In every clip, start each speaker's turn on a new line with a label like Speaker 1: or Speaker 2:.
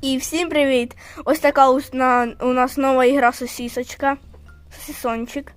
Speaker 1: І всім привіт! Ось така у нас нова ігра сосісочка, сосісончик,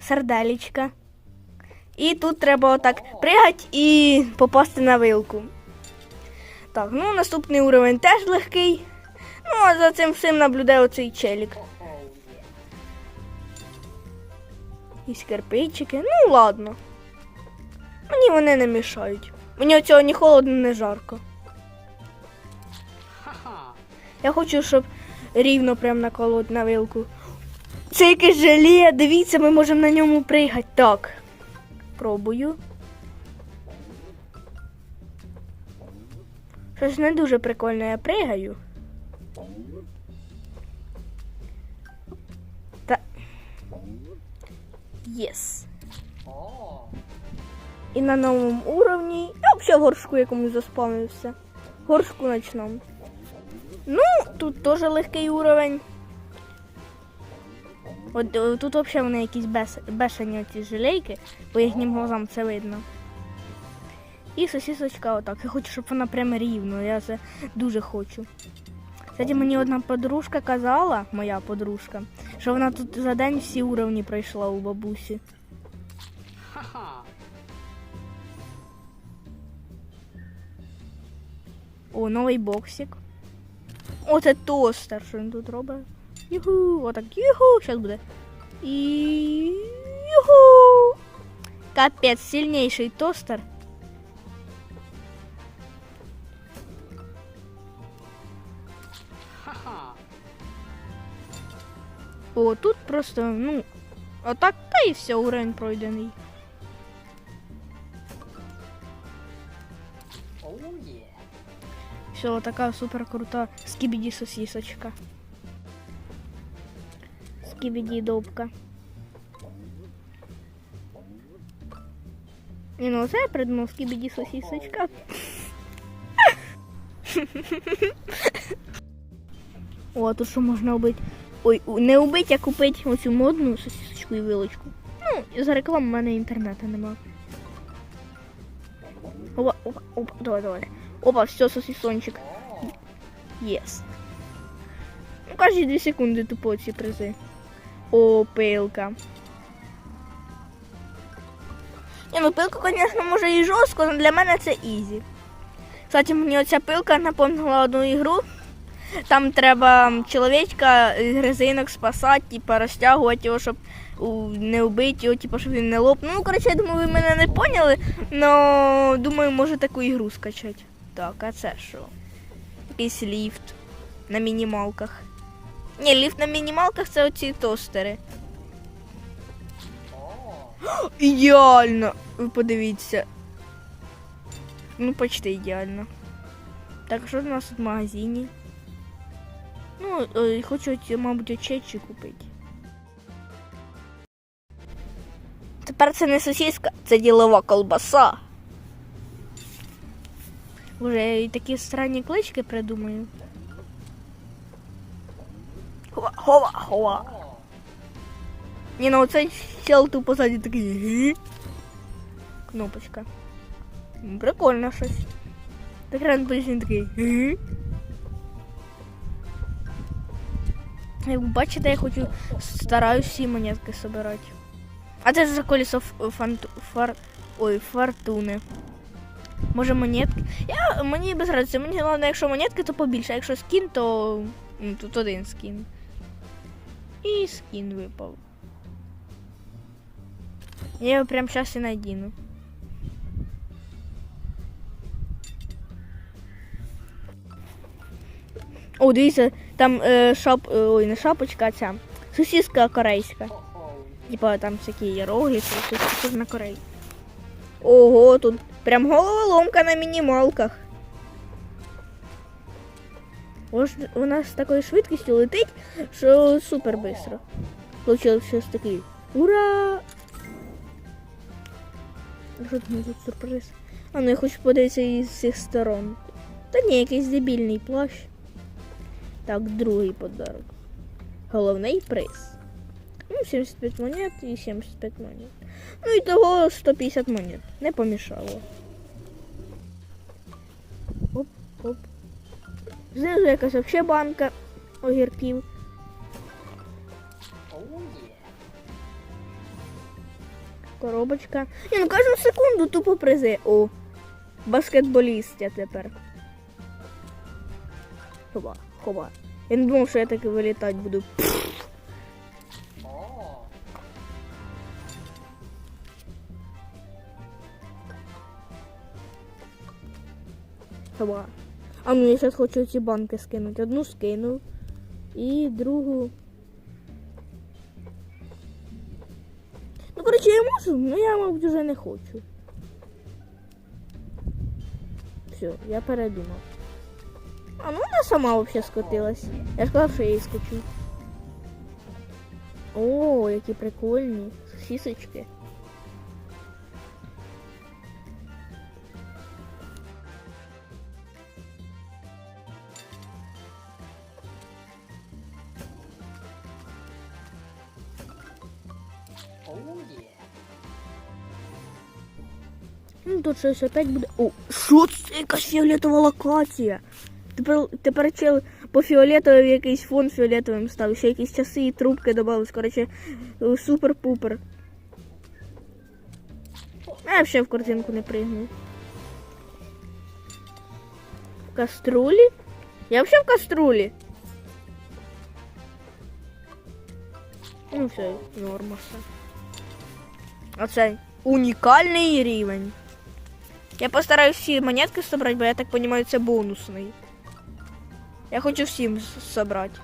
Speaker 1: сарделічка. І тут треба отак пригати і попасти на вилку. Так, ну наступний уровень теж легкий. Ну, а за цим всім наблюдає оцей челік. І кирпичики. Ну, ладно. Мені вони не мішають. Мені цього ні холодно, ні жарко. Я хочу, щоб рівно прям наколоть на вилку. Це якесь желе, дивіться, ми можемо на ньому пригати. Так. Пробую. Щось не дуже прикольно я пригаю. Та. Єс. І на новому уровні. Я взагалі горшку якомусь заспавнився. Горшку ночному. Ну, тут теж легкий уровень. От е, тут взагалі вони якісь бес, бешені оці жилейки, по їхнім глазам це видно. І сосісочка отак. Я хочу, щоб вона прямо рівно. Я це дуже хочу. Кстати, мені одна подружка казала, моя подружка, що вона тут за день всі уровні пройшла у бабусі. О, новий боксик. О, це тостер, що він тут робить. Юху, отак, юху, зараз буде. І юху. Капець, сильніший тостер. О, тут просто, ну, отак, та і все, уровень пройдений. Все, така супер крута скібіді сосісочка. Скібіді добка. І ну це я придумав скібіді сосісочка. О, а тут що можна убити? Ой, не убити, а купити оцю модну сосісочку і вилочку. Ну, за рекламу в мене інтернету нема. Опа, опа, опа, давай, давай. Опа, все, сосисончик. Єс. Ну, кожні 2 секунди тупо ці призи. О, пилка. Ні, ну пилка, звісно, може і жорстко, але для мене це ізі. Кстати, мені оця пилка напомнила одну ігру. Там треба чоловічка з гризинок спасати, типа розтягувати його, щоб не вбити його, типа, щоб він не лопнув. Ну, коротше, я думаю, ви мене не поняли, але думаю, може таку ігру скачати. Так, а це що? Якийсь ліфт на мінімалках. Ні, ліфт на мінімалках це оці тостери. О, Ідеально! Ви подивіться. Ну, почти ідеально. Так, що у нас тут в магазині? Ну, е, хочу, ці, мабуть, очечі купити. Тепер це не сосиска, це ділова колбаса. Уже і такі странні клички придумаю. Хова, хова, хова. Ні, ну оцей чел тупо позаді такий. Кнопочка. Прикольно щось. Так рано він такий. Як ви бачите, я хочу стараюсь всі монетки собирати. А це ж за колесо фанту, фар, ой, фортуни. Може монетки. Я, мені без разниці, мені головне, якщо монетки, то побільше, а якщо скін, то тут один скін. І скін випав. Я його прямо зараз і надіну. О, дивіться, там е, шап, е, ой, не шапочка, а ця. Сосиска корейська. Типа там всякі щось похоже на Корею. Ого, тут прям головоломка на мінімалках. Ось вона з такою швидкістю летить, що супер швидко. Получилось щось таке. Ура! Що тут сюрприз? А ну я хочу подивитися із всіх сторон. Та ні, якийсь дебільний плащ. Так, другий подарок. Головний приз. Ну, 75 монет і 75 монет. Ну і того 150 монет. Не помішало. Оп, оп. Знизу якась взагалі банка огірків. Коробочка. Ні, ну кожну секунду тупо призи. О, баскетболіст я тепер. Хоба, хоба. Я не думав, що я таки вилітати буду. Хоба. А ну я зараз хочу ці банки скинути. Одну скинув. І другу. Ну, коротше, я можу, але я, мабуть, вже не хочу. Все, я передумав. А ну вона сама взагалі скотилась. Я ж сказав, що я її скочу. О, які прикольні. Сосисочки. Ну, тут щось опять буде. О, що це якась фіолетова локація? Тепер, тепер чел по фіолетовим якийсь фон фіолетовим став, ще якісь часи і трубки додали. Коротше, супер-пупер. А Я взагалі в картинку не пригнув. В каструлі? Я взагалі в каструлі. Ну все, норма все. А це унікальний рівень. Я постараюсь всі монетки собрати, бо я так розумію, це бонусний. Я хочу всім собрати.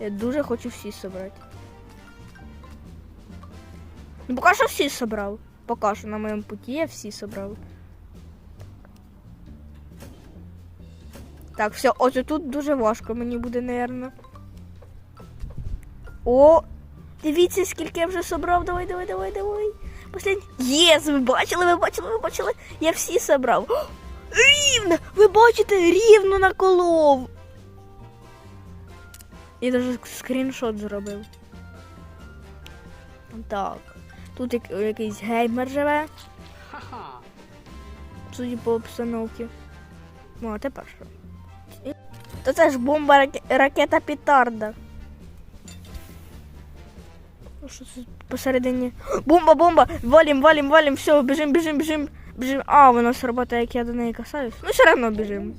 Speaker 1: Я дуже хочу всі собрати. Ну, поки що всі собрав. Поки що на моєму путі я всі собрав. Так, все, ось тут дуже важко мені буде, напевно. О, дивіться, скільки я вже собрав. Давай, давай, давай, давай. Послідній. Єс, ви бачили, ви бачили, ви бачили. Я всі собрав. О, рівно! Ви бачите, рівно наколов. Я навіть скріншот зробив. Так. Тут як- якийсь геймер живе. Судя по обстановці. Ну, а тепер що? Та це ж бомба ракета петарда. Що це посередині? Бомба, бомба! Валим, валим, валим, все, біжим, біжим, біжим, біжим. А, вона сработає, як я до неї касаюсь. Ну, все одно біжим.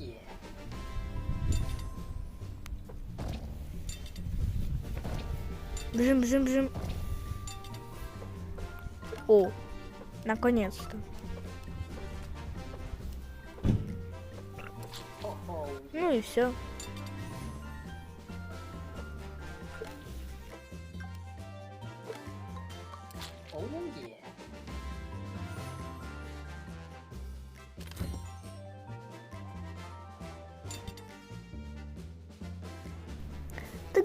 Speaker 1: Бежим, бежим, бежим. О, наконец-то. Ну и все.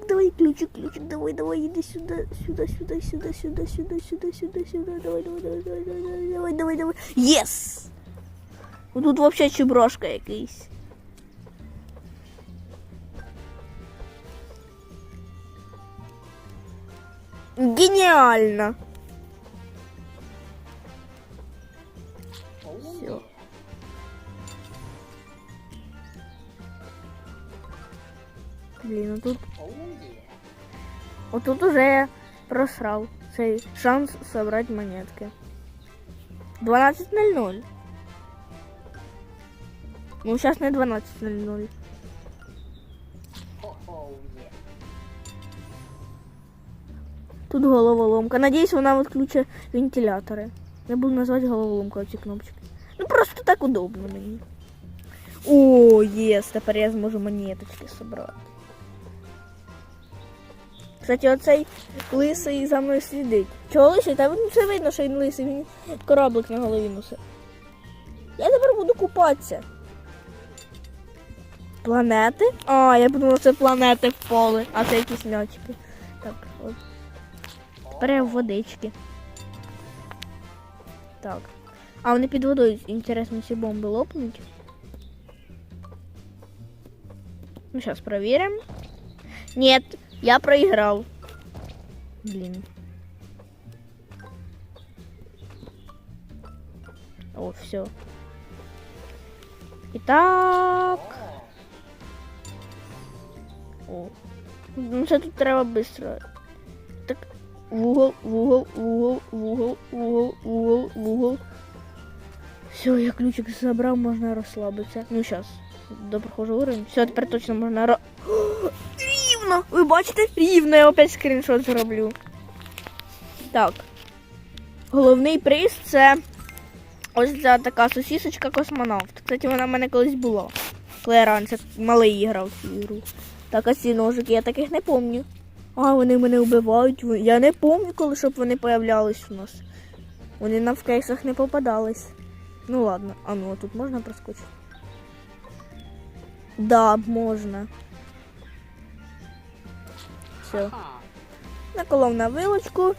Speaker 1: давай ключик, ключик, давай, давай, иди сюда, сюда, сюда, сюда, сюда, сюда, сюда, сюда, сюда, давай, давай, давай, давай, давай, давай, давай, давай, давай. Єс! Тут вообще чеброшка якийсь. Геніально! Все. Блін, ну тут Отут уже я просрав цей шанс собрать монетки. 12.00. Ну, сейчас не 12.00. Тут головоломка. Надіюсь, вона відключить вентилятори. Я буду назвати головоломкою ці кнопочки. Ну просто так удобно мені. О, єс, тепер я зможу монеточки собрати. Кстати, оцей лисий за мною слідить. Чого лисий? Та він все видно, що він лисий, він кораблик на голові носить. Я тепер буду купатися. Планети? А, я подумала, це планети в поле, а це якісь м'ячики. Так, от. Тепер я в водички. Так. А вони під водою, інтересно, ці бомби лопнуть. Ну, сейчас проверим. Нет, я проиграл. Блин. О, все. Итак. О. Ну все тут треба быстро. Так, в угол, в угол, в угол, в угол, в угол, в угол, в угол. Все, я ключик забрав, можно расслабиться. Ну сейчас. До прохожу уровень. Все, теперь точно можна ро... Рівно! Ви бачите? Рівно, я опять скріншот зроблю. Так. Головний приз це ось ця така сосісочка космонавт. Кстати, вона в мене колись була. Коли я раніше малий грав цю ігру. Так, а ці ножики, я таких не пам'ятаю. А, вони мене вбивають. Я не пам'ятаю, коли щоб вони появлялись у нас. Вони нам в кейсах не попадались. Ну ладно, а ну а тут можна проскочити? Да, можна. Все. Наколов на вилочку.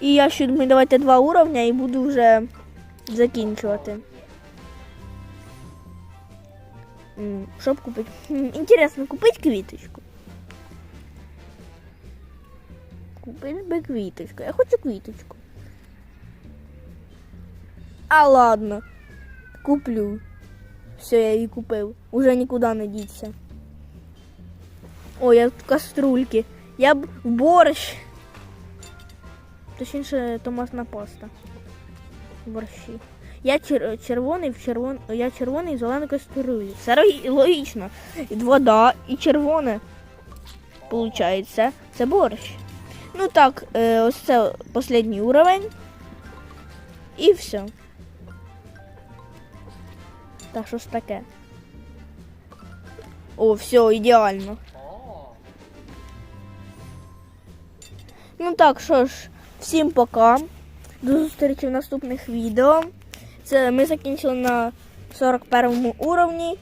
Speaker 1: І я ще думаю, давайте два уровня і буду вже закінчувати. М, Що б купити? Інтересно, купити квіточку. Купити би квіточку. Я хочу квіточку. А ладно. Куплю. Все, я її купив. Уже нікуди не діться. Ой, я тут каструльки. Я б борщ. Точніше, томатна паста. Борщі. Я чер- червоний в червон... Я червоний зелений каструлі. Все логічно. І вода, і червоне. Получається, це борщ. Ну так, е, ось це останній уровень. І все. Так, що ж таке? О, все, ідеально. Ну так, що ж, всім пока. До зустрічі в наступних відео. Це ми закінчили на 41 уровні.